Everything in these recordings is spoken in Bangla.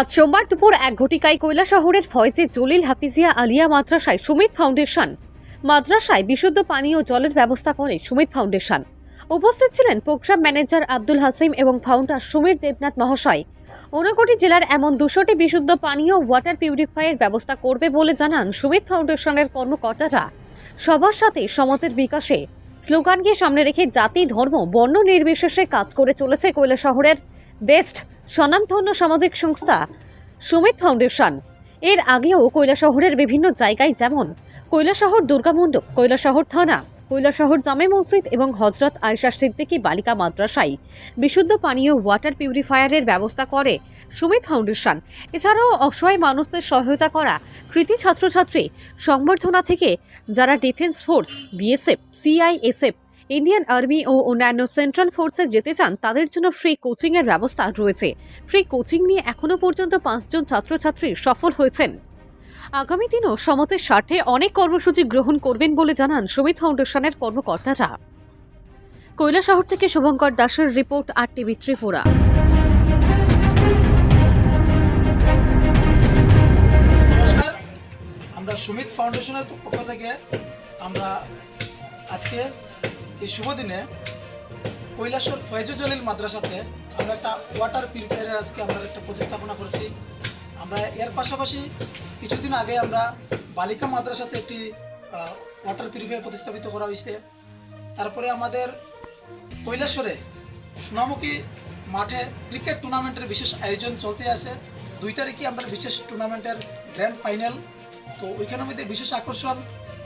আজ সোমবার দুপুর এক ঘটিকায় কৈলা শহরের ফয়েজে জলিল হাফিজিয়া আলিয়া মাদ্রাসায় সুমিত ফাউন্ডেশন। মাদ্রাসায় বিশুদ্ধ পানীয় জলের ব্যবস্থা করে সুমিত ফাউন্ডেশন। উপস্থিত ছিলেন প্রোগ্রাম ম্যানেজার আব্দুল হাসিম এবং ফাউন্ডার সমীর দেবনাথ মহাশয়। ঊনকোটি জেলার এমন দুশোটি বিশুদ্ধ পানীয় ওয়াটার পিউরিফায়ার ব্যবস্থা করবে বলে জানান সুমিত ফাউন্ডেশনের কর্মকর্তারা। সবার সাথে সমাজের বিকাশে স্লোগানকে সামনে রেখে জাতি, ধর্ম, বর্ণ নির্বিশেষে কাজ করে চলেছে কৈলা শহরের বেস্ট স্বনামধন্য সামাজিক সংস্থা সুমিত ফাউন্ডেশন। এর আগেও কৈলাসহরের বিভিন্ন জায়গায় যেমন কৈলাসহর দুর্গামণ্ডপ কৈলাসহর থানা কৈলাসহর, জামে মসজিদ এবং হজরত আয়সা সিদ্দিকী বালিকা মাদ্রাসায় বিশুদ্ধ পানীয় ওয়াটার পিউরিফায়ারের ব্যবস্থা করে সুমিত ফাউন্ডেশন। এছাড়াও অসহায় মানুষদের সহায়তা করা কৃতি ছাত্রছাত্রী সংবর্ধনা থেকে যারা defence force, BSF, CISF, Indian army ও অন্যান্য সেন্ট্রাল ফোর্সে যেতে চান, তাদের জন্য ফ্রি কোচিংয়ের ব্যবস্থা রয়েছে। ফ্রি কোচিং নিয়ে এখনও পর্যন্ত পাঁচজন ছাত্রছাত্রী সফল হয়েছেন। আগামী দিনও সমাজের স্বার্থে অনেক কর্মসূচি গ্রহণ করবেন বলে জানান সুমিত ফাউন্ডেশনের কর্মকর্তারা। কৈলাসহর থেকে শুভঙ্কর দাসের রিপোর্ট আর টিভি ত্রিপুরা আমরা সুমিত ফাউন্ডেশনের পক্ষ থেকে আমরা আজকে এই শুভ দিনে কৈলাসর ফয়জু জলিল মাদ্রাসাতে আমরা একটা ওয়াটার পিউরিফায়ারের আজকে আমরা একটা প্রতিস্থাপনা করেছি। আমরা এর পাশাপাশি কিছুদিন আগে আমরা বালিকা মাদ্রাসাতে একটি ওয়াটার পিউরিফায়ার প্রতিস্থাপিত করা হয়েছে। তারপরে আমাদের কৈলাসরে সোনামুখী মাঠে ক্রিকেট টুর্নামেন্টের বিশেষ আয়োজন চলতে আছে। দুই তারিখে আমরা বিশেষ টুর্নামেন্টের গ্র্যান্ড ফাইনাল তো ওইখানের মধ্যে বিশেষ আকর্ষণ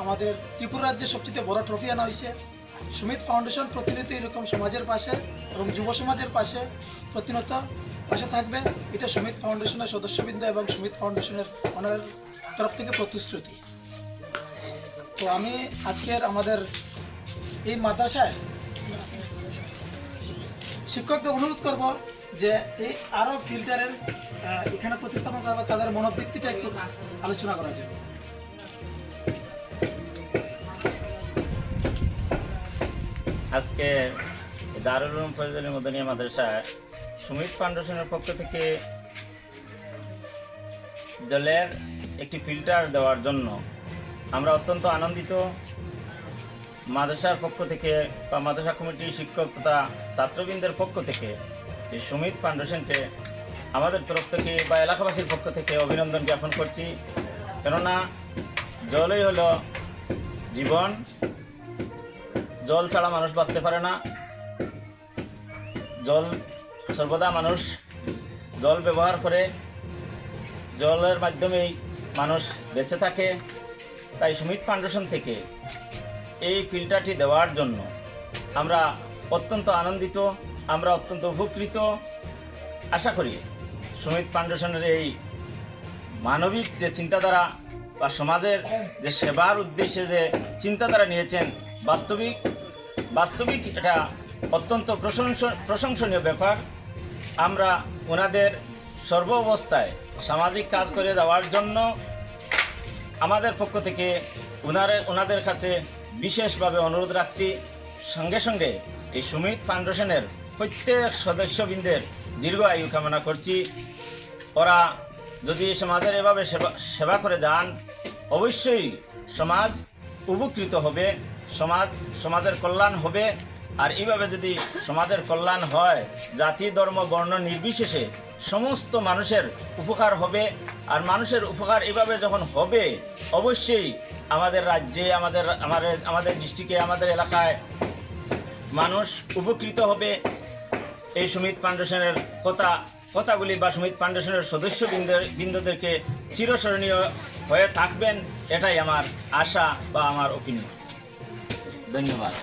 আমাদের ত্রিপুরা রাজ্যের সবচেয়ে বড় ট্রফি আনা হয়েছে। সুমিত ফাউন্ডেশন প্রতিনিয়ত এরকম সমাজের পাশে এবং যুব সমাজের পাশে প্রতিনিয়ত পাশে থাকবে। এটা সুমিত ফাউন্ডেশনের সদস্যবৃন্দ এবং সুমিত ফাউন্ডেশনের ওনার তরফ থেকে প্রতিশ্রুতি। তো আমি আজকের আমাদের এই মাদ্রাসায় শিক্ষকদের অনুরোধ করব যে এই আরও ফিল্টারের এখানে প্রতিস্থাপন করা তাদের মনোবৃত্তিটা একটু আলোচনা করার জন্য। আজকে দারুল উলুম মদনিয়া মাদ্রাসায় সুমিত ফাউন্ডেশনের পক্ষ থেকে জলের একটি ফিল্টার দেওয়ার জন্য আমরা অত্যন্ত আনন্দিত। মাদ্রাসার পক্ষ থেকে বা মাদ্রাসা কমিটির শিক্ষক তথা ছাত্রবৃন্দের পক্ষ থেকে এই সুমিত ফাউন্ডেশনকে আমাদের তরফ থেকে বা এলাকাবাসীর পক্ষ থেকে অভিনন্দন জ্ঞাপন করছি। কেননা জলই হলো জীবন। জল ছাড়া মানুষ বাঁচতে পারে না। জল সর্বদা মানুষ জল ব্যবহার করে, জলের মাধ্যমেই মানুষ বেঁচে থাকে। তাই সুমিত ফাউন্ডেশন থেকে এই ফিল্টারটি দেওয়ার জন্য আমরা অত্যন্ত আনন্দিত, আমরা অত্যন্ত উপকৃত। আশা করি সুমিত ফাউন্ডেশনের এই মানবিক যে চিন্তাধারা বা সমাজের যে সেবার উদ্দেশ্যে যে চিন্তাধারা নিয়েছেন, বাস্তবিক বাস্তবিক এটা অত্যন্ত প্রশংস, প্রশংসনীয় ব্যাপার। আমরা ওনাদের সর্ব অবস্থায় সামাজিক কাজ করে যাওয়ার জন্য আমাদের পক্ষ থেকে ওনারে, ওনাদের কাছে বিশেষভাবে অনুরোধ রাখছি। সঙ্গে সঙ্গে এই সুমিত ফাউন্ডেশনের প্রত্যেক সদস্যবৃন্দের দীর্ঘ আয়ু কামনা করছি। ওরা যদি সমাজের এভাবে সেবা সেবা করে যান, অবশ্যই সমাজ উপকৃত হবে, সমাজ, সমাজের কল্যাণ হবে। আর এইভাবে যদি সমাজের কল্যাণ হয়, জাতি, ধর্ম, বর্ণ নির্বিশেষে সমস্ত মানুষের উপকার হবে। আর মানুষের উপকার এভাবে যখন হবে, অবশ্যই আমাদের রাজ্যে, আমাদের আমাদের আমাদের ডিস্ট্রিক্টে, আমাদের এলাকায় মানুষ উপকৃত হবে। এই সুমিত ফাউন্ডেশনের কথা, কথাগুলি বা সুমিত ফাউন্ডেশনের সদস্য বৃন্দদেরকে চিরস্মরণীয় হয়ে থাকবেন, এটাই আমার আশা বা আমার ওপিনিয়ন ধন্যবাদ।